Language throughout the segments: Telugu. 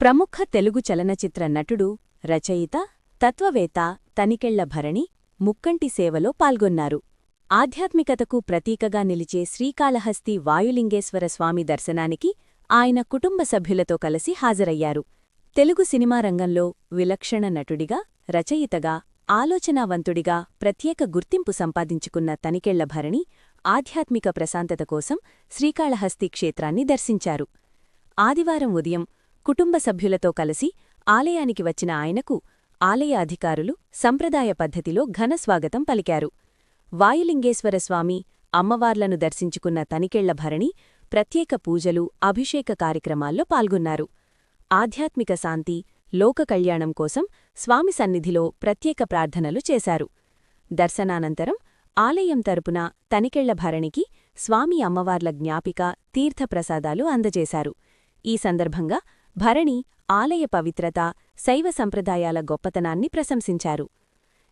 ప్రముఖ తెలుగు చలనచిత్ర నటుడు రచయిత తత్వవేత్త తనికెళ్ళ భరణి ముక్కంటి సేవలో పాల్గొన్నారు. ఆధ్యాత్మికతకు ప్రతీకగా నిలిచే శ్రీకాళహస్తి వాయులింగేశ్వర స్వామి దర్శనానికి ఆయన కుటుంబ సభ్యులతో కలిసి హాజరయ్యారు. తెలుగు సినిమా రంగంలో విలక్షణ నటుడిగా రచయితగా ఆలోచనావంతుడిగా ప్రత్యేక గుర్తింపు సంపాదించుకున్న తనికెళ్ళ భరణి ఆధ్యాత్మిక ప్రశాంతత కోసం శ్రీకాళహస్తి క్షేత్రాన్ని దర్శించారు. ఆదివారం ఉదయం కుటుంబ సభ్యులతో కలిసి ఆలయానికి వచ్చిన ఆయనకు ఆలయ అధికారులు సంప్రదాయ పద్ధతిలో ఘనస్వాగతం పలికారు. వాయులింగేశ్వర స్వామి అమ్మవార్లను దర్శించుకున్న తనికెళ్ళ భరణి ప్రత్యేక పూజలు అభిషేక కార్యక్రమాల్లో పాల్గొన్నారు. ఆధ్యాత్మిక శాంతి లోక కళ్యాణం కోసం స్వామి సన్నిధిలో ప్రత్యేక ప్రార్థనలు చేశారు. దర్శనానంతరం ఆలయం తరపున తనికెళ్ళ భరణికి స్వామి అమ్మవార్ల జ్ఞాపిక తీర్థప్రసాదాలు అందజేశారు. ఈ సందర్భంగా భరణి ఆలయ పవిత్రత శైవ సంప్రదాయాల గొప్పతనాన్ని ప్రశంసించారు.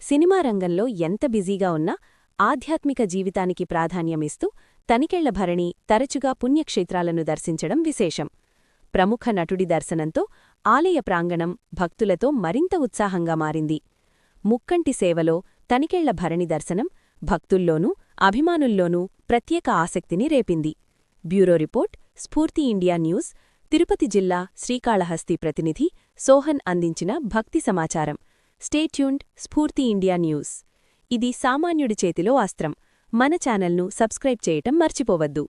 సినిమా రంగంలో ఎంత బిజీగా ఉన్నా ఆధ్యాత్మిక జీవితానికి ప్రాధాన్యమిస్తూ తనికెళ్ళ భరణి తరచుగా పుణ్యక్షేత్రాలను దర్శించడం విశేషం. ప్రముఖ నటుడి దర్శనంతో ఆలయ ప్రాంగణం భక్తులతో మరింత ఉత్సాహంగా మారింది. ముక్కంటి సేవలో తనికెళ్ళ భరణి దర్శనం భక్తుల్లోనూ అభిమానుల్లోనూ ప్రత్యేక ఆసక్తిని రేపింది. Bureau report Spoorthi India news Tirupati జిల్లా శ్రీకాళహస్తి ప్రతినిధి సోహన్ అందించిన భక్తి సమాచారం. స్టేట్యూన్డ్ స్ఫూర్తి ఇండియా న్యూస్ ఇది సామాన్యుడి చేతిలో అస్త్రం. మన ఛానల్ను సబ్స్క్రైబ్ చేయటం మర్చిపోవద్దు.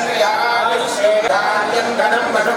Caramba, mas é